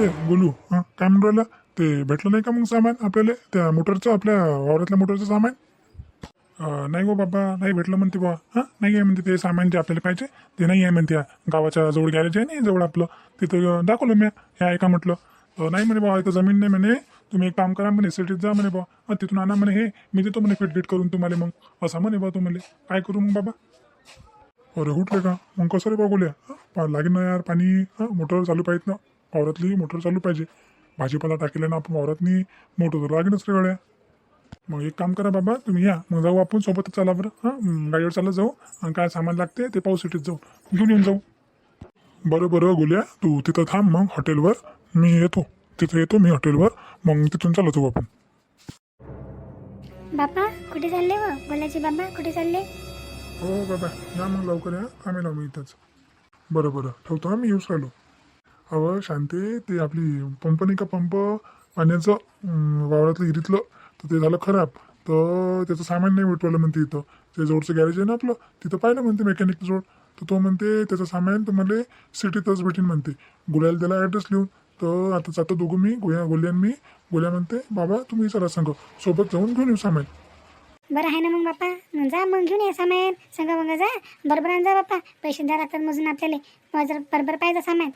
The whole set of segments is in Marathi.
रे बोलू. हां काय म्हणून राहिलं? ते भेटलं नाही का मग सामान आपल्याला? त्या मोटरचं आपल्या वावरातल्या मोटरचं सामान? नाही हो बाबा नाही भेटलं म्हणते बा हां नाही आहे म्हणते ते सामान जे आपल्याला पाहिजे ते नाही आहे म्हणते गावाच्या जवळ गॅरेज आहे नाही जवळ आपलं. तिथं दाखवलं मी हे ऐका म्हटलं. नाही म्हणे बा इथं जमीन नाही म्हणे. तुम्ही एक काम करा म्हणे सिटीत जा म्हणे बा तिथून आणा म्हणे हे. मी देतो म्हणे फिट गिट करून तुम्हाला मग. असा म्हणे बा तुम्हाला काय करू मग बाबा? अरे उठले का? मग कसं रे बागोल्या पा लागेल ना यार पाणी. हां मोटर चालू पाहिजे ना. वावरातली मोटर चालू पाहिजे. भाजीपाला टाकेला ना आपण वावरातनी मोटर तर लागेलच रे गड्या. मग एक काम करा बाबा तुम्ही या. मग जाऊ आपण सोबतच चाला बरं. हां? हं, गाडीवर चालत जाऊ. आणि काय सामान लागते ते पाऊस सिटीत जाऊ. घेऊन येऊन जाऊ. बरं बरं गोल्या. तू तिथं थांब मग हॉटेलवर. मी येतो. तिथं येतो मी हॉटेलवर. मग तिथून चालत जाऊ आपण. बापा कुठे चालले व बोलायचे बाबा कुठे चालले? हो बाबा. या मग लवकर या. थांबेल मी इथंच. बरं बरं. ठेवतो हा? मी येऊच राहिलो अहो शांते ते आपली पंप नाही का पंप? पाण्याचं वावरातलं हिरीतलं तर ते झालं खराब. तर त्याचं सामान नाही भेटवलं म्हणते इथं. ते जवळचं गॅरेज आहे ना आपलं तिथं पाहिलं म्हणते मेकॅनिक जवळ. तर तो म्हणते त्याचं सामान तर मला सिटीतच भेटेन म्हणते. गुलाल त्याला ॲड्रेस लिहून तर आता जातो दोघं मी गोया गोल्यान मी. गोल्या म्हणते बाबा तुम्ही चला सांग सोबत जाऊन घेऊन येऊ सामान. बरं आहे ना मग बापा जा मग घेऊन ये सामान. सांगा मग जा. बरोबर आण जा बापा पैसे द्या लागतात मजून आपल्याला. जर बरोबर पाहिजे सामान.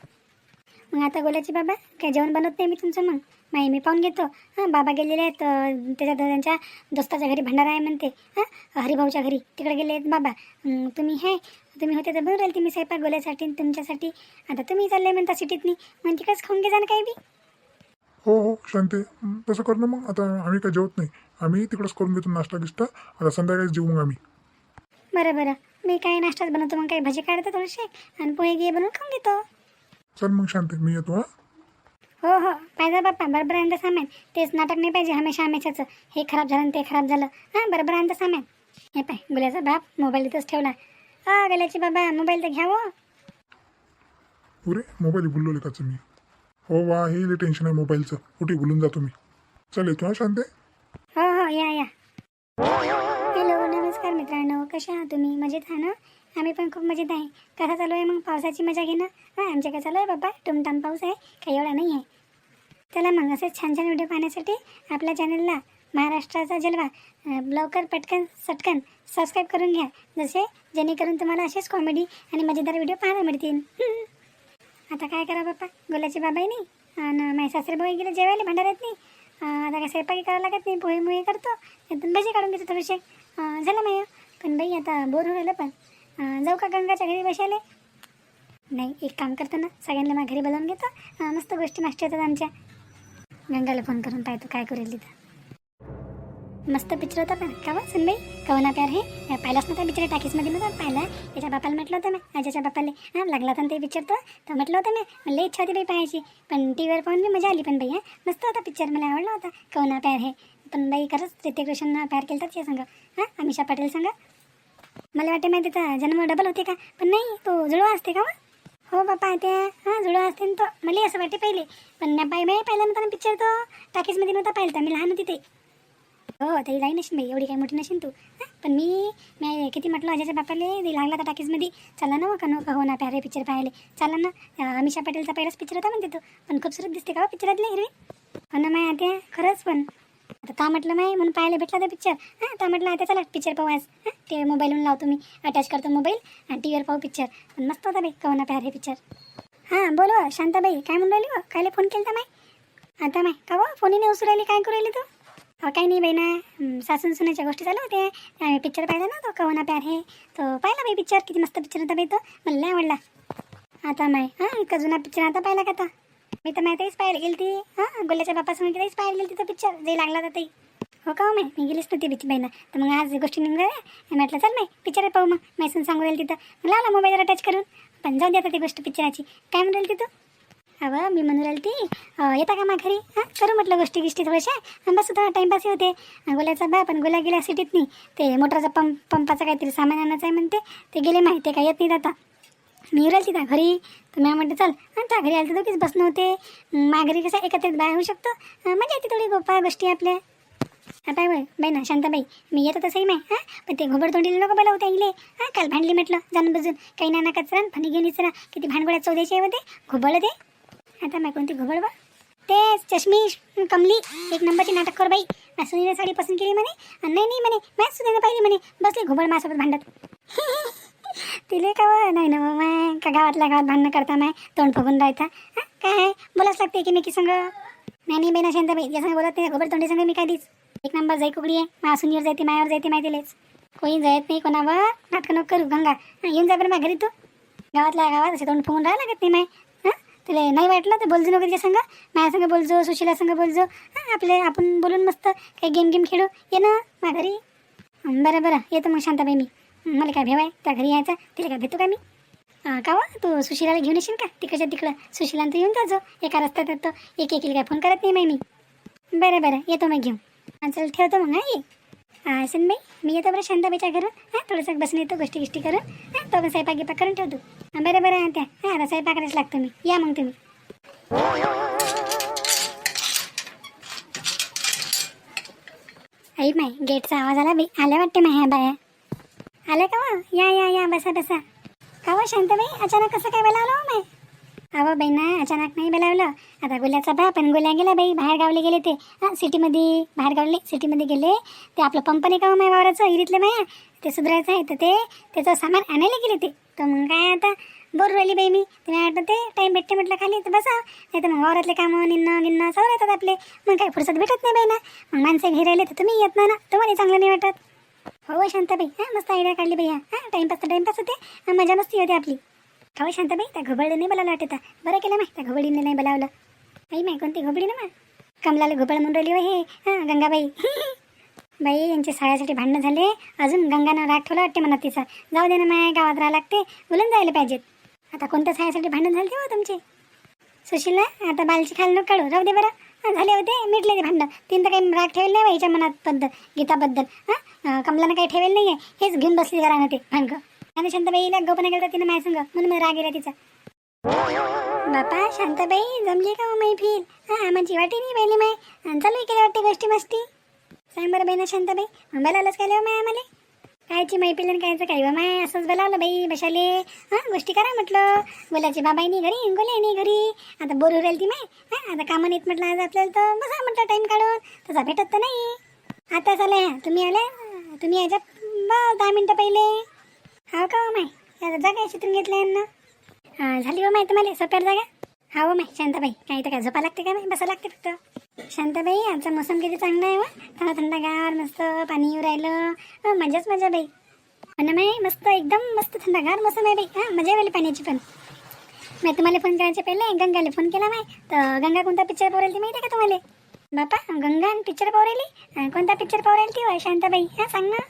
मग आता गोल्याची बाबा काय जेवण बनवत नाही मी तुमचं मग? माही मी पाहून घेतो. हां बाबा गेलेले आहेत त्याच्या त्यांच्या दोस्ताच्या घरी भंडारा आहे म्हणते. हां हरिभाऊच्या घरी. तिकडे गेले आहेत बाबा. तुम्ही हे तुम्ही होते तर बनवून राहील तुम्ही स्वयंपाक गोल्यासाठी तुमच्यासाठी. आता तुम्ही चालले म्हणता सिटीतनी. मग तिकडेच खाऊन घे जा ना काही बी. हो हो शांते तसं कर ना मग. आता आम्ही काय जेवत नाही. आम्ही तिकडंच करून घेतो नाश्ता गिष्टा. आता संध्याकाळी जेवू मग आम्ही. बरं बरं. मी काही नाश्ताच बनवतो मग काही भजी काढतो थोडेसे आणि पोहे घे बनवून खाऊन घेतो. चल मग शांते मी येतो हा. हो हो. पाहिजे बाप्पा बरोबर आणतं सामान. तेच नाटक नाही पाहिजे हमेशा हमेशाचं. हे खराब झालं आणि ते खराब झालं. हां बरोबर आणतं सामान. हे पाय गुल्याचा बाप मोबाईल इथंच ठेवला. हा गेल्याची बाबा मोबाईल तर घ्यावं अरे मोबाईल भुललो काच मी. हो वा हे लई टेन्शन आहे मोबाईलचं कुठे भुलून जातो मी. चल येतो हा शांते. हो हो या या. हॅलो नमस्कार मित्रांनो. कसे आहात तुम्ही? मजेत आहा ना? आम्ही पण खूप मजेत आहे. कसा चालू आहे मग पावसाची मजा घेणं? हां आमच्या चालू आहे बाबा टुमटाम पाऊस आहे काही एवढा नाही आहे चला मग असेच छान छान व्हिडिओ पाहण्यासाठी आपल्या चॅनलला महाराष्ट्राचा जलवा लवकर पटकन सटकन सबस्क्राईब करून घ्या. जसे जेणेकरून तुम्हाला असेच कॉमेडी आणि मजेदार व्हिडिओ पाहायला मिळतील. आता काय करा बाप्पा गुलाची बाबाही नाही? आणि माझे सासरेबाई गेले जेवायला भांडाऱ्यात नाही? आता काय स्वयंपाकी करायला लागत नाही पोहे मोहे करतो त्यातून भजी काढून घेतो थोडेसे. झालं माझ्या पण बाई आता बोर होईल पण. जाऊ का गंगाच्या घरी बसायला? नाही एक काम करतो ना सगळ्यांना माझ्या घरी बोलावून घेतो. मस्त गोष्टी नाश्ता येतात आमच्या. गंगाला फोन करून पाहतो काय करेल तिथं. मस्त पिक्चर होता पण का सुन सुनबाई कवना प्यार हे? पाहिलाच नव्हता पिक्चर टाकीसमध्ये नव्हता पाहिला. त्याच्या बापाला म्हटलं होतं मी आजाच्या बापाला. हां लागला होता ना ते पिक्चर तो. तर म्हटलं होतं मी मला इच्छा होती बाई पाहायची. पण टी व्हीवर पाहून मी मजा आली पण बाई हां. मस्त होता पिक्चर मला आवडला होता. कवना प्यार हे? पण बाई खरंच ऋतिक रोशननं प्यार केलं तर सांगा. हां अमिषा पटेल सांगा. मला वाटते माहिती त्याचा जन्म डबल होते का? पण नाही तो जुळवा असते का हो बापा त्या हां जुळवा असते ना तो. मला असं वाटते पहिले. पण नाही बाई बाई पाहिला नव्हता ना पिक्चर तो टाकीसमध्ये नव्हता पाहिला मी लहान होती ते. हो तरी जाई नशीन बाई एवढी काही मोठी नशीन तू. पण मी मी किती म्हटलं अजयच्या बापाले ते लागला तर टाकीजमध्ये चला ना का नको हो ना प्यारे पिक्चर पाहिले. चला ना अमिषा पटेलचा पहिलाच पिक्चर होता म्हणते तो. पण खूप सुरत दिसते का हो, पिक्चरातले हिरवी? हो ना माया आता खरंच पण. आता का म्हटलं नाही? म्हणून पाहायला भेटला तर पिक्चर हां तर म्हटलं आता चला पिक्चर पाहू आज. हां ते मोबाईलवरून लावतो मी. अटॅच करतो मोबाईल आणि टी व्हीवर पाहू पिक्चर पण मस्त होता बाई कवना प्यार हे पिक्चर हां बोलो हो, शांताबाई काय म्हणून राहिली हो? कायले फोन केला माय? आता माय का हो? बा फोनही नाही उसू राहिली काय करू राहिली तू? अहो काही नाही बाई ना सासून सुनाच्या गोष्टी चालू होत्या. आम्ही पिक्चर पाहिला ना तो कवना प्यार हे. तो पाहिला बाई पिक्चर किती मस्त पिक्चर होता बाई तो. मला नाही आवडला. आता माय हां इतका जुना पिक्चर आता पाहिला का आता? मी तर माहिती तेच पाहायला गेली ती हां गोल्याच्या बापासून तेच पाहायला गेली तो पिक्चर जे लागला तर ते. हो का हो मी गेलीच नव्हती बिची बाईना. तर मग आज गोष्टी निघून म्हटलं चल नाही पिक्चर पाहू मग. मैसून सांगू राहील तिथं. मग लावला मोबाईलवर अटॅच करून. पण जाऊ द्या ती गोष्ट पिक्चराची काय म्हणेल तिथं अवं मी म्हणून राहिली ती येता का मा घरी? हां करू म्हटलं गोष्टी गिष्टी थोड्याशा. आणि बस थोडा टाईमपास होते. गोल्याचा बाप पण गोल्या गेल्या सिटीत नाही ते मोटरचा पंप पंपाचं काहीतरी सामान आणायचं आहे म्हणते. ते गेले माहिती काय येत नाही आता. मी राहिली तिथं घरी? तर मी म्हणते चल. त्या घरी आलं तर दोघीच बसणं होते. अं, कसं एकत्रित बाहेर होऊ शकतो. मजा येते थोडी गोपा गोष्टी आपल्या. आता पाय बाई ना शांताबाई. मी येतो तसंही नाही हां? पण ते घोबड तोंडीला नको बोला होत्या इले. हां काल भांडली म्हटलं जाणून बजून. काही नाना कचरा फणी घेऊन इचरा. किती भांडगोळ्या चौद्याचे होते. घोबळ ते. आता माय कोणती घुबड बा? ते चष्मी कमली. एक नंबरची नाटक कर बाई. माझ्या सुनीने साडी पसंत केली म्हणे. नाही नाही म्हणे. मॅच सुनीने पाहिली म्हणे. बसली घुबड माझ्यासोबत भांडत. तिले का नाही ना मग का गावातल्या गावात भांडणं करता माय तोंड फुगून राहता काय बोलाच लागते की मी की संग. नाही नाही बेना शांत बाई या संग बोलत नाही गोबर तोंडी संग मी काय दिस? एक नंबर जाई कुकडी आहे. मा सुनीवर जायते मायावर जायते माहितीलेच कोणी जायत नाही कोणावर? नाटकं नको करू गंगा. येऊन जा बरं माझ्या घरी तू. गावातल्या गावात असे तोंड फुगून राहायला लागत नाही माय. हां तुला नाही वाटलं तर बोलजो नको संग? माझ्या संग बोलजो सुशीला संग बोलजो. हां आपले आपण बोलून मस्त काही गेम गेम खेळू. ये ना माझ्या घरी. बरं बरं. येतो मग शांताबाई मी. मला काय भेवाय? त्या घरी यायचं? तिला काय भेटतो का मी? का हो? तू सुशिलाला घेऊन येशील का? तिकडच्या तिकडं. सुशिला तू येऊन जाजो. एका रस्त्यात येतो. एक एकीला काय फोन करत नाही माय मी. बरं बरं. येतो मग घेऊन. चल ठेवतो मग हां ये. हां बाई मी येतो बरं शांताबाईच्या घरून. हां थोडंसं बसून येतो गोष्टी गिष्टी करून. हां तो स्वयंपाक गिपाक करून ठेवतो. हां बरं बरं त्या. हां आता स्वयंपाकच लागतो मी. या मग तुम्ही. आई माय गेटचा आवाज आला बाई. आल्या वाटते माय ह्या बाया. आले का वा? या या या बसा बसा. का शांत शांताबाई? अचानक कसं काय बोलावलं हो माय अहो बाई ना अचानक नाही बोलावलं. आता गुल्याचा बा पण गुल्या गेला बाई बाहेर गावले गेले ते. हां सिटीमध्ये बाहेर गावले सिटीमध्ये गेले. ते आपलं पंप नाही का हो माय वावराचं इरीतलं माया ते सुधारायचं आहे तर ते त्याचं सामान आणायला गेले ते. तर मग काय आता? बोर राहिली बाई मी. तुम्ही वाटतं ते टाईम भेटते म्हटलं खाली तर बसा. नाही तर मग वावरातले कामं निन्न गिन्न सगळं येतात आपले. मग काय फुरसत भेटत नाही बाई ना मग माणसं घे राहिले तर तुम्ही येत ना. तुम्हाला चांगलं नाही वाटत. हो शांताबाई. हां मस्त आयडिया काढली बाई हां. टाईमपास तर टाईमपास होते. मजा मस्ती होते आपली. हो शांताबाई त्या घोबडीने नाही बोलावलं वाटत बरं केलं माय त्या घोबडीने नाही बोलावलं. आई माय कोणती घोबडी ना मा कमलाला घोबड म्हणून राहिली हे. हां गंगाबाई. बाई यांचे साळ्यासाठी भांडणं झाले. अजून गंगानं राग ठेवला वाटते म्हणा तिचा. जाऊ दे ना माय गावात राहा लागते. बोलून जायला पाहिजेत. आता कोणत्या साळ्यासाठी भांडण झाले हो तुमचे? सुशीला आता बालची खाल नको काढू. राहू दे बरं. झाले होते मिटले ते भांडण तीन तर काही राग ठेवेल नाही बाईच्या मनात बद्दल गीताबद्दल. हां? कमलानं काही ठेवेल नाही आहे हेच घेऊन बसली घरानं ते भांडकं आणि शांताबाईला गोपना गेलं तिनं माझ्या संग म्हणून मग राग गेला तिचा. बापा शांताबाई जमली का मग मैफिल? हां माझी वाटी नाही पहिली माय. चालू केली वाटते गोष्टी मस्ती? सांग बरं बाई ना शांताबाई. मुंबईला आलंच काय हो माय आम्हाला? कायची मैफिल आणि कायचं काय? माय असंच बोलावलं बाई बशाले. हां गोष्टी करा म्हटलं. बोलायची बाबाईनी घरी गोल्यानी घरी. आता बोर होऊ ती माय. हां आता कामं नाहीत म्हटलं आज आपल्याला तर. बसा म्हटलं टाईम काढून. तसा भेटत तर नाही. आताच आले ह्या तुम्ही आले तुम्ही यायच्या बस दहा मिनटं पहिले. हो का हो माय? आता जागा आहे चित्रून घेतल्या यांना. हां झाली हो माय तुम्हाला सोप्यावर जागा? हा हो माय शांताबाई. काय तर काय झोपा लागते का माय? बसा लागते फक्त. शांताबाई आमचा मोसम किती चांगला आहे वा. थंड थंडगार मस्त पाणी येऊ राहिलं. मजाच मजा बाई. आणि माय मस्त एकदम मस्त थंडगार मौसम आहे बाई. हां मजा आली पाण्याची पण. मी तुम्हाला फोन करायच्या पहिले. गंगाला फोन केला माय. तर गंगा कोणता पिक्चर पाहू ती माहिती आहे का तुम्हाला? बापा गंगा पिक्चर पाहू राहिली? कोणता पिक्चर पाहू राहिली ती? शांताबाई. हां सांग ना.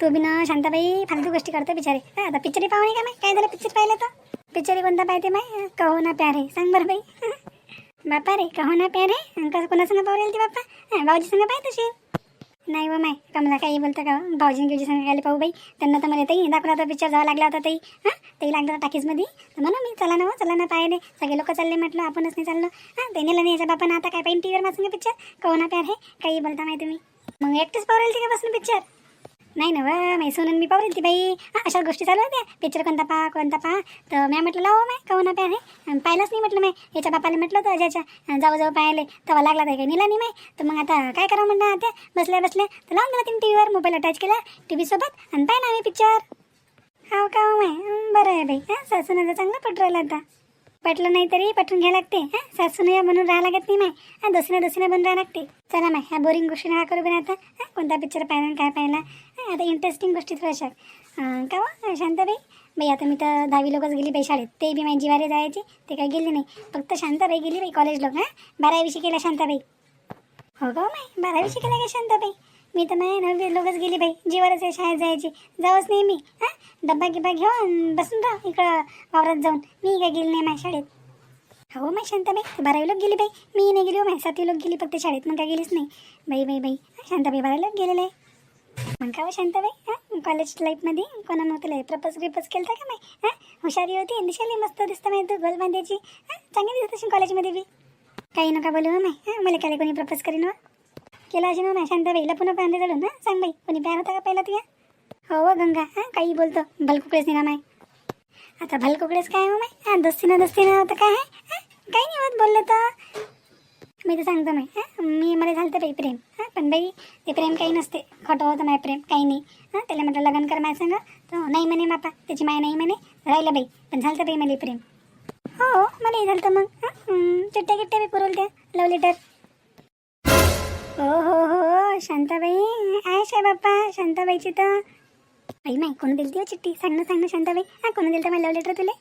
तू बी ना शांताबाई फालतू गोष्टी करतो बिचारे. हा आता पिक्चरही पाहू का माय? काय झालं पिक्चर पाहिलं तर? पिक्चरही कोणता पाहते माय? कहो ना प्यारे. सांग बरं बाई. बापा रे कहो ना प्यारे. कसं कोणासंग पाहू राहिली ती बापा? हा, भाऊजी संग पाहिजे तशी नाही व माय. कमला काही बोलतं का भाऊजी गिवजी सांगायला पाहू बाई. त्यांना तर मला ताई दाखवला होता पिक्चर जावा लागला होता ताई. हां? ताई लागला होता टाकीजमध्ये? तर म्हणा मी चला ना हो, चला ना पाहिले सगळे लोक चालले म्हटलं आपणच नाही चाललो. हां ते नेलं नाही याच्या बापानं. आता काय पाहिजे? टी व्हीवर माझं पिक्चर कहो ना प्यार हे काही बोलता माहिती तुम्ही मग एकटेच पाहू ते का बसून पिक्चर नाही ना व मी सोनून मी पाहू ती बाई. अशा गोष्टी चालू होत्या पिक्चर कोणता पहा कोणता पहा. तर मी म्हटलं हो माय कहू ना आहे? पाहिलंच नाही म्हटलं माय. याच्या बापाला म्हटलं होतं अजयच्या जाऊ जाऊ पाहिले तेव्हा लागला तर काही नेला नाही माय. तर मग आता काय करावं म्हणणं आता? बसल्या बसल्या. तर लावून दिला तिने टी व्हीवर मोबाईल अटॅच केला टी व्हीसोबत आणि पाहिला आम्ही पिक्चर हो का हो माय? बरं आहे बाई. हां सासून चांगलं पटरायला आता. पटलं नाही तरी पटून घ्यायला लागते हां? सासून म्हणून राहा लागत नाही माय. हां दुसऱ्या दुसऱ्या बनून राहायला लागते. चला माय ह्या बोरिंग गोष्टी नका करू बिना आता कोणता पिक्चर पाहिला काय पाहिला? आता इंटरेस्टिंग गोष्टी थोड्याशा. का वा शांताबाई? बाई आता मी तर दहावी लोकच गेली बाई शाळेत. ते बी माझी जिवारे जायची ते काय गेले नाही. फक्त शांताबाई गेली बाई कॉलेज लोक हां? बारावी शिकेला शांताबाई. हो का हो माय? बारावी शिकेला काय शांताबाई? मी तर नाही नववी लोकच गेली बाई. जीवरच आहे शाळेत जायची. जावंच नाही मी. हां? डब्बा गिब्बा घेऊन बसून राह इकडं वावरात जाऊन. मी काय गेली नाही माझ्या शाळेत. हो माय शांताबाई बारावी लोक गेली बाई. मी नाही गेली हो माय सातवी लोक गेली फक्त शाळेत. मग काय गेलीच नाही. बाई बाई बाई. शांताबाई बारावी लोक गेलेले आहे. मग का हो शांताबाई? हां? कॉलेज लाईफमध्ये कोणा नव्हतं तुला प्रपोज ग्रिपोज केलं का माय? हां? हुशारी होती दिशाली मस्त दिसतं माहिती तू गोल बांधायची हां? चांगली दिसत असेल कॉलेजमध्ये बी. काही नका बोलू हो माय. हां? मला काय कोणी प्रपोज करीन मग केला अशी ना? शांताबाईला पुन्हा पांदे झालो ना? सांग बाई कोणी प्यार होता का पहिला तुझ्या? हो हो गंगा हां काही बोलतो. भलकुकडेच नाही माय. आता भलकुकडेच काय हो माय? हां दस्तीनं दस्तीनं होतं काय आहे काही नाही होत बोललं तर. मी तर सांगतो मी मी मला झालं तर बाई प्रेम हां पण बाई ते प्रेम काही नसते. खोटं होतं माय प्रेम काही नाही. हां त्याला म्हटलं लग्न कर माय सांग. तर नाही म्हणे मापा त्याची माय नाही म्हणे. राहिलं बाई पण झालं तर बाई मला प्रेम. हो मला झालं तर मग हं? हं, चिट्ट्या गिट्ट्या बी पुरवल त्या लव लेटर हो हो हो शांताबाई. आहेश आहे बाप्पा शांताबाईची तर. आई माय कोण दिलती हो चिठ्ठी? सांग ना सांग ना शांताबाई. हा कोण दिलं तर मला लव लेटर तुले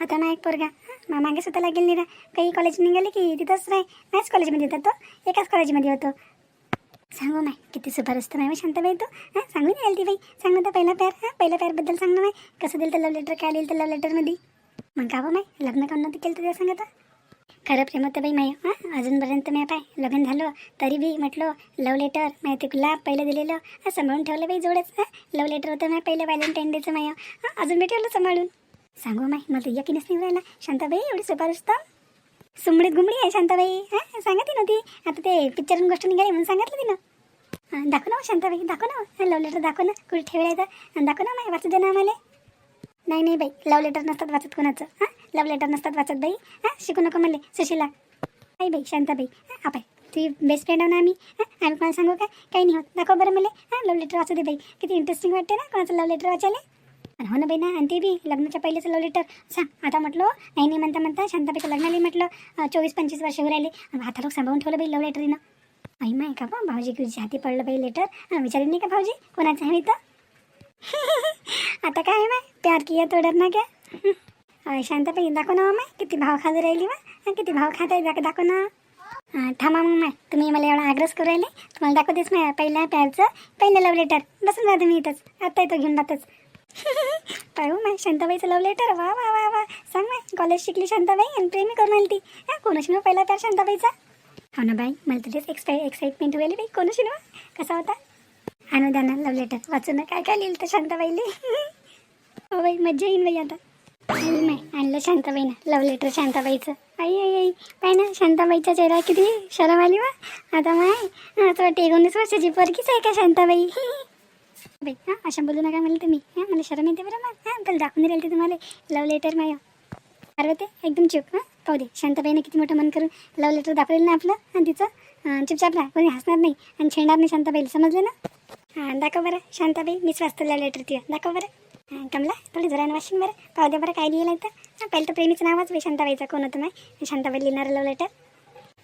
आता ना एक पोरगा. मा मागे स्वतःला गेली नाही काही कॉलेज निघाले की तिथंच राय. मॅथ्स कॉलेजमध्ये होता तो. एकाच कॉलेजमध्ये होतो. सांगू हो माय किती सुपर असतं माय हो शांताबाई तो. हां सांगून येईल ती बाई. सांग ना तर पहिला प्यार हां पहिल्या प्यारबद्दल सांग ना माय. कसं दिलं तर लव लेटर काय लिहिलं तर लव लेटरमध्ये मग का बा माय? लग्न काऊन केलं तर ते सांगता खरं प्रेम होतं बाई माय हां? अजूनपर्यंत मी पाय लग्न झालं तरी बी म्हटलं लव लेटर माहिती ते गुलाब पहिलं दिलेलं हां? सांभाळून ठेवलं बाई जोडच हां? लव लेटर होतं माझ्या पहिलं व्हॅलेंटाईन डेचं माय हां? अजून मी ठेवलं सांभाळून. सांगू माय मला तर यकीनच नाही राहिला शांताबाई एवढी सुपार असतं सुमडीत गुमडी आहे शांताबाई हां? सांगत नव्हती. आता ते पिक्चरून गोष्ट निघाली म्हणून सांगितलं तिनं. दाखव ना हो शांताबाई दाखव ना हो. लव लेटर दाखव ना कुठे ठेवलं तर. दाखव ना माय वाचू दे ना आम्हाला. नाही नाही बाई लव लेटर नसतात वाचत कोणाचं हां? लव लेटर नसतात वाचत बाई. हां शिकू नको म्हणले. सुशीला आई बाई शांताबाई हां आपाय तुझी बेस्ट फ्रेंड आहो ना आम्ही. हां आम्ही कोणाला सांगू का? काही नाही होत. दाखव बरं मला. हां लव लेटर वाचू दे बाई. किती इंटरेस्टिंग वाटते ना कोणाचं लव लेटर वाचायला. हो ना बाई ना आणि ते बी लग्नाच्या पहिलेचं लव लेटर सांग आता म्हटलं नाही नाही म्हणता म्हणता शांताबाईचं लग्नाला म्हटलं. चोवीस पंचवीस वर्ष राहिले. आता लोक सांभाळून ठेवलं बाई लव लेटरीनं आई माय का पण भाऊजी तुझ्या हाती पडलं बाई लेटर विचारली नाही का भाऊजी? कोणाचं आहे तर आता काय आहे माय? प्यार किया तोडर ना क्या? शांताबाई दाखव ना हो माय किती भाव खाजू राहिली वा किती भाव खात आहे दाखव ना. हां थांबा मग माय तुम्ही मला एवढा आग्रस करू राहिले. तुम्हाला दाखवतेच माय पहिल्या प्यारचं पहिलं लव लेटर बसून जा तुम्ही इथंच. आत्ता येतो घेऊन जातच. पाहू माय शांताबाईचं लव लेटर वा वा वा वा. सांग माय कॉलेज शिकली शांताबाई आणि प्रेमी करून आली ती. हां कोणाशी ना पहिला प्यार शांताबाईचा? हो ना बाई मला तर तेच एक्साइ एक्साइटमेंट होईल बाई. कोणाशी ना कसा होता? आणू द्या लव लेटर वाचून काय काय लिहिलं तर शांताबाईले? हो बाई मज्जा येईन बाई आता. हो, आई माय आणलं शांताबाईनं. लव लेटर शांताबाईचं. आई आई आई. पाय ना शांताबाईचा चेहरा किती शरम आली वा आता माय आता वाटते एकोणीस वर्षाची परकीच आहे का शांताबाई? बाई हां अशा बोलू नका मला तुम्ही. हां मला शरम येते बरं मग. हां पण दाखवून राहील ते तुम्हाला. लव लेटर माय. पार्वते एकदम चुप हां. पाहू दे शांताबाईने किती मोठं मन करून लव लेटर दाखवलेलं ना आपलं? आणि तिचं? चुपचाप राहा कोणी हसणार नाही आणि छेडणार नाही शांताबाईला समजलं ना? हां दाखव बरं शांताबाई मीच वाचतो लव लेटर तिला दाखव बरं. कमला थोडी जरा वाशिन बरं. पाहू दे बरं काय लिहिलं तर हां पहिलं तर प्रेमीचं नावच बाई शांताबाईचं. कोण होतं माय शांताबाई लिहिणारं लव लेटर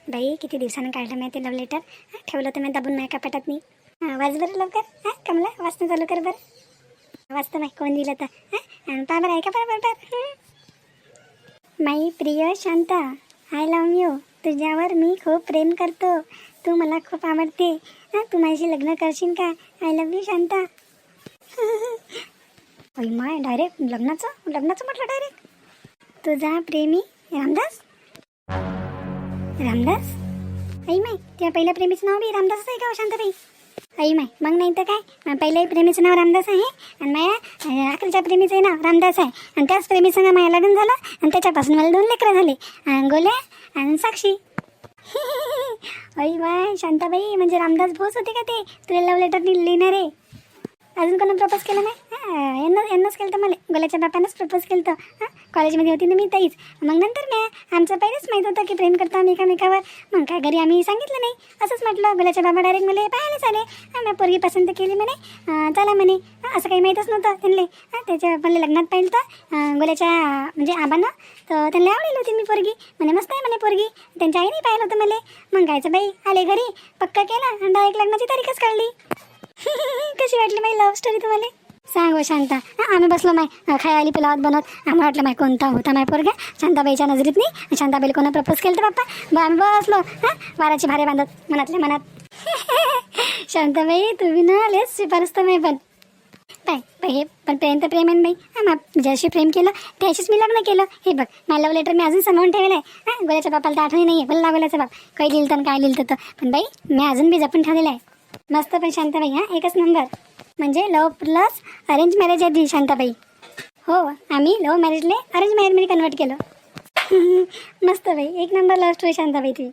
बाई किती दिवसानं काढलं माहिती लव लेटर हां ठेवलं तर मी दाबून नाही कपाटात नाही हां वाच बरं लवकर. हां कमला वाचणं चालू कर बरं. वाचतं माय कोण दिलं तर. हां पा बरं ऐका बरं बरं माई प्रिय शांता आय लव यू तुझ्यावर मी खूप प्रेम करतो. तू मला खूप आवडते. हां तू माझ्याशी लग्न करशील का? I love you Shanta. अई माय डायरेक्ट लग्नाचं? लग्नाचं म्हटलं डायरेक्ट तुझा प्रेमी रामदास. रामदास? आई माय त्या पहिल्या प्रेमीचं नाव बी रामदासच आहे का शांतबाई शांताबाई? आई माय मग नाही तर काय? पहिल्याही प्रेमीचं नाव रामदास आहे. आणि माझ्या अकलच्या प्रेमीचं नाव रामदास आहे. आणि त्याच प्रेमीचं माझ्या लग्न झालं आणि त्याच्यापासून मला दोन लेकरं झाले. गोल्या आणि साक्षी. आई बाय शांताबाई म्हणजे रामदास भोस होते का ते? तुला लव्ह लेटर आहे अजून कोणा प्रपोज केलं नाही? हां यांना यांनाच केलं तर मला. गोल्याच्या बापानंच प्रपोज केलं तर हां कॉलेजमध्ये होती ना मी ताईच. मग नंतर मी आमचं पहिलेच माहीत होतं की प्रेम करतो आम्ही एकामेकावर. मग काय घरी आम्ही सांगितलं नाही. असंच म्हटलं गोल्याच्या बाबा डायरेक्ट मला पाहायलाच आले. हां मी पोरगी पसंत केली म्हणे. चला म्हणे. हां, असं काही माहीतच नव्हतं त्यांना हां त्याच्या मला लग्नात पाहिलं तर गुलाच्या गोल्याच्या म्हणजे आबांना. तर त्यांना आवडेल होती मी पोरगी. म्हणे मस्त आहे म्हणे पोरगी. त्यांच्या आईने पाहिलं होतं मला. मग गायचं बाई आले घरी. पक्का केला. आणि डायरेक्ट लग्नाची तारीखच काढली. कशी वाटली माझी लव्ह स्टोरी तुम्हाला? सांग हो शांता. हा, आम्ही बसलो माय. खायली पिलावत बनवत. आम्हाला वाटलं माय कोणता होता माय पोरगा. शांताबाईच्या नजरेत नाही. शांताबाईला कोणा प्रपोज केलं तर बाप्पा? बा आम्ही बसलो. हां वाराची भारे बांधत मनातल्या मनात. शांताबाई तुम्ही ना लेस शिफारस मी पण. पाय बाई हे पण प्रेम तर प्रेम आहे बाई. हां मग ज्याशी प्रेम केलं त्याशीच मी लग्न केलं. हे बघ माय लव्ह लेटर मी अजून सांभाळून ठेवलं आहे. हां गोल्याच्या बापाला तर आठवणी नाही आहे बोला गोल्याचा बाप. काही लिहिलं तर काय लिहिलं तर. पण बाई मी अजून बी जपून ठेवलेलं आहे. मस्त पण शांताबाई हां? एकच नंबर म्हणजे लव प्लस अरेंज मॅरेज आहे ती शांताबाई. हो आम्ही लव मॅरेजले अरेंज मॅरेजमध्ये कन्वर्ट केलं. मस्त बाई एक नंबर लव स्टोरी शांताबाई ती.